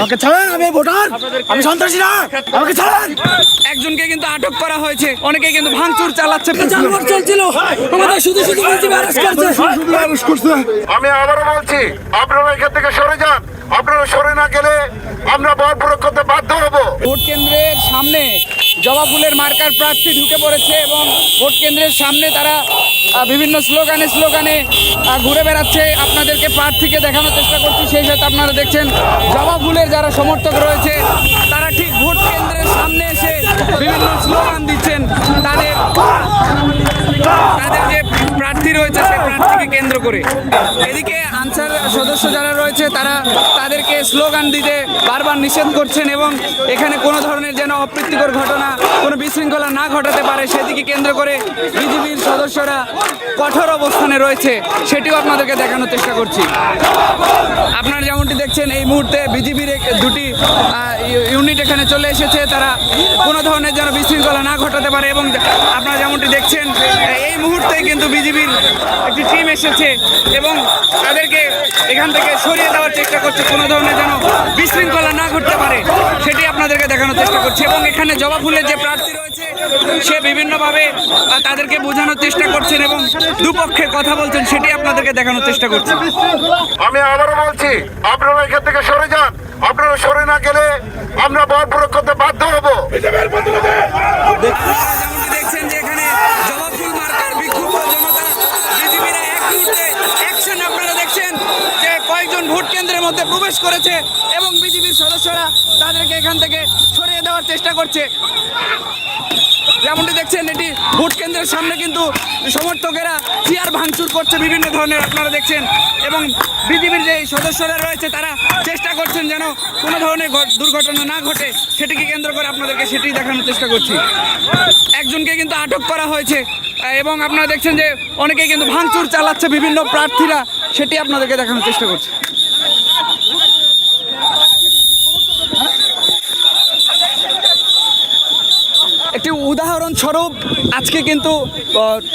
আমাকে ছাড়েন আমি ভোটার। আমি সন্ত্রাসী না। আমাকে ছাড়েন। একজনকে কিন্তু আটক করা হয়েছে। অনেকে কিন্তু ভাঙচুর চালাচ্ছে। জালমার চলছিল। আমাদের শুধু শুধু করছে। আমি আবারও বলছি আপনারা এখান থেকে সরে যান। আপনারা সরে না গেলে আমরা বল প্রয়োগ করতে বাধ্য হব। ভোট কেন্দ্রের সামনে জবা ফুলের মার্কার প্রার্থী ঢুকে পড়েছে এবং ভোট কেন্দ্রের সামনে তারা বিভিন্ন স্লোগানে স্লোগানে ঘুরে বেড়াচ্ছে। আপনাদেরকে প্রার্থীকে দেখানোর চেষ্টা করছি। সেই সাথে আপনারা দেখছেন জবা ফুলের যারা সমর্থক রয়েছে, তারা ঠিক ভোট কেন্দ্রের সামনে এসে বিভিন্ন স্লোগান দিচ্ছেন তাদের। করে। এদিকে আনসার সদস্য যারা রয়েছে, তারা তাদেরকে স্লোগান দিতে বারবার নিষেধ করছেন এবং এখানে কোনো ধরনের যেন অপ্রীতিকর ঘটনা, কোনো বিশৃঙ্খলা না ঘটাতে পারে, সেদিকে কেন্দ্র করে বিজেপির সদস্যরা কঠোর অবস্থানে রয়েছে, সেটিও আপনাদেরকে দেখানোর চেষ্টা করছি। আপনারা যেমনটি দেখছেন, এই মুহূর্তে বিজেপির দুটি ইউনিট এখানে চলে এসেছে, তারা কোনো ধরনের যেন বিশৃঙ্খলা না ঘটাতে পারে এবং আপনারা যেমনটি দেখছেন, এই মুহূর্তে কিন্তু বিজেপির একটি টিম এসেছে এবং তাদেরকে এখান থেকে সরিয়ে দেওয়ার চেষ্টা করছে। কোনো ধরনের যেন বিশৃঙ্খলা না ঘটতে পারে সেটি আপনাদেরকে দেখানোর চেষ্টা করছে। এবং এখানে জবা ফুলের যে প্রার্থী রয়েছে সে বিভিন্নভাবে তাদেরকে বোঝানোর চেষ্টা করছেন এবং দুপক্ষে কথা বলছেন সেটি আপনাদেরকে দেখানোর চেষ্টা করছে। আমি আবারও বলছি আপনারা এখান থেকে সরে যান। আপনারা সরে না গেলে আমরা বল প্রয়োগ করতে বাধ্য হব। আপনারা দেখছেন যে কয়েকজন ভোট কেন্দ্রের মধ্যে প্রবেশ করেছে এবং বিজেপির সদস্যরা তাদেরকে এখান থেকে সরিয়ে দেওয়ার চেষ্টা করছে। যেমনটি দেখছেন, এটি ভোট কেন্দ্রের সামনে কিন্তু সমর্থকেরা চেয়ার ভাঙচুর করছে বিভিন্ন ধরনের আপনারা দেখছেন এবং বিজেপির যে সদস্যরা রয়েছে তারা চেষ্টা করছেন যেন কোনো ধরনের দুর্ঘটনা না ঘটে। সেটিকে কেন্দ্র করে আপনাদেরকে সেটি দেখানোর চেষ্টা করছি। একজনকে কিন্তু আটক করা হয়েছে। এবং আপনারা দেখছেন যে অনেকে কিন্তু ভাঙচুর চালাচ্ছে বিভিন্ন প্রার্থীরা। সেটি আপনাদেরকে দেখানোর চেষ্টা করছি। একটি উদাহরণ স্বরূপ আজকে কিন্তু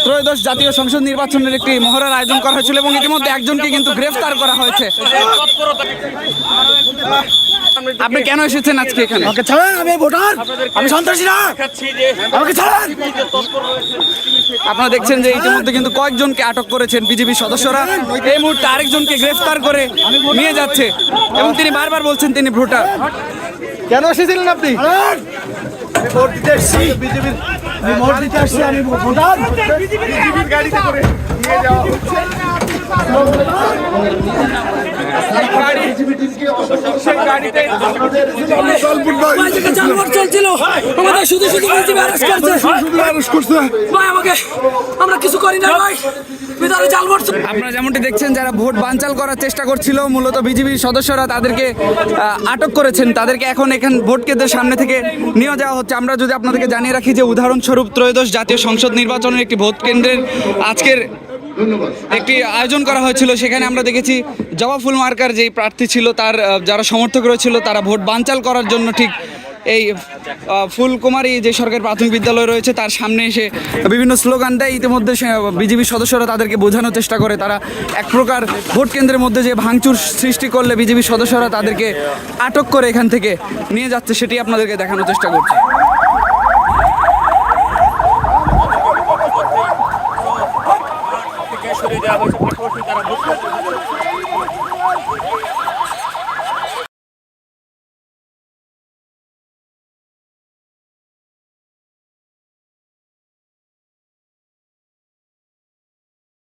ত্রয়োদশ জাতীয় সংসদ নির্বাচনের একটি মহড়ার আয়োজন করা হয়েছিল এবং ইতিমধ্যে একজনকে কিন্তু গ্রেফতার করা হয়েছে। আপনি কেন এসেছেন আজকে এখানে? আমি ভোটার আমি সন্ত্রাসী না। আমাকে ছাড়েন। আপনারা দেখছেন যে ইতিমধ্যে কিন্তু কয়েকজনকে আটক করেছেন বিজেপি সদস্যরা। এই মুহূর্তে আরেকজনকে গ্রেফতার করে নিয়ে যাচ্ছে এবং তিনি বারবার বলছেন তিনি ভোটার। কেন এসেছিলেন আপনি? আমি ভোট দিতে এসেছি। বিজেপির ভোট দিতে এসেছি আমি ভোটার। বিজেপির গাড়িতে করে নিয়ে যাওয়া জালমার চলছিল আমাদের শুধু শুধু অ্যারেস্ট করছে। ভাই আমাকে আমরা কিছু করি না ভাই। ভিতরে আপনারা যেমনটি দেখছেন যারা ভোট বানচাল করার চেষ্টা করছিল মূলত বিজেপির সদস্যরা তাদেরকে আটক করেছেন। তাদেরকে এখন এখান ভোট কেন্দ্রের সামনে থেকে নিয়ে যাওয়া হচ্ছে। আমরা যদি আপনাদেরকে জানিয়ে রাখি যে উদাহরণস্বরূপ ত্রয়োদশ জাতীয় সংসদ নির্বাচনের একটি ভোট কেন্দ্রের আজকের একটি আয়োজন করা হয়েছিল সেখানে আমরা দেখেছি জবা ফুল মার্কার যেই প্রার্থী ছিল তার যারা সমর্থক রয়েছিল তারা ভোট বানচাল করার জন্য ঠিক এই ফুলকুমারী যে সরকারি প্রাথমিক বিদ্যালয় রয়েছে, তার সামনে এসে বিভিন্ন স্লোগান দেয়। ইতিমধ্যে বিজেপি সদস্যরা তাদেরকে বোঝানোর চেষ্টা করে। তারা এক প্রকার ভোট কেন্দ্রের মধ্যে যে ভাঙচুর সৃষ্টি করলে বিজেপি সদস্যরা তাদেরকে আটক করে এখান থেকে নিয়ে যাচ্ছে, সেটি আপনাদেরকে দেখানোর চেষ্টা করছে।